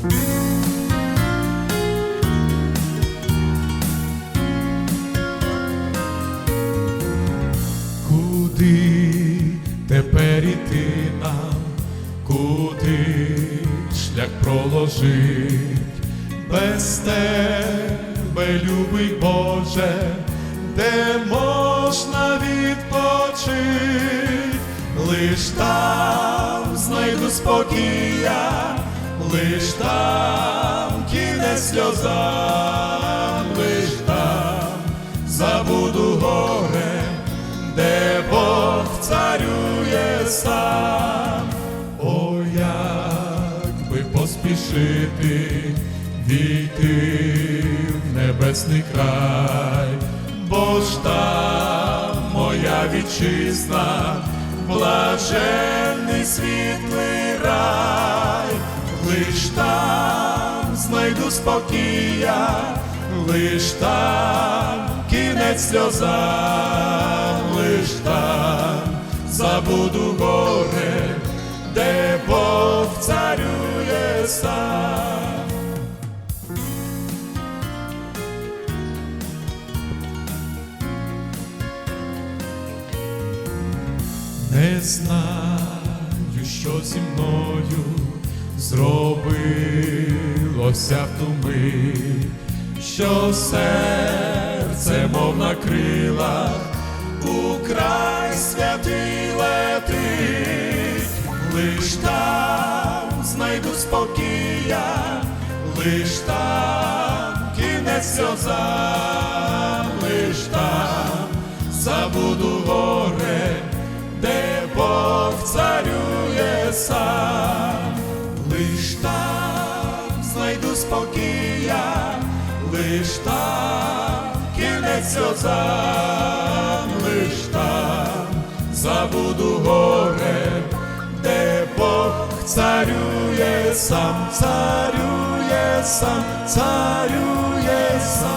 Куди тепер іти нам, куди шлях проложить, без тебе, любий Боже, де можна відпочить, лиш там знайду спокія, лиш там кінець сльозам, лиш там забуду горе, де Бог царює сам. О, як би поспішити війти в небесний край, бо ж там моя вітчизна, блаженний світлий лиш там знайду спокія, лиш там кінець сльозам, лиш там забуду горе, де Бог царює сам. Не знаю, що зі мною зробилося в ту що серце, мов на крилах, у край святий летить, лиш там знайду спокія, лиш там кінець сльозам, лиш там забуду горе, де Бог царює сам, знайду спокія, лиш там кінець сльозам, лиш там забуду горе, де Бог царює сам, царює сам, царює сам.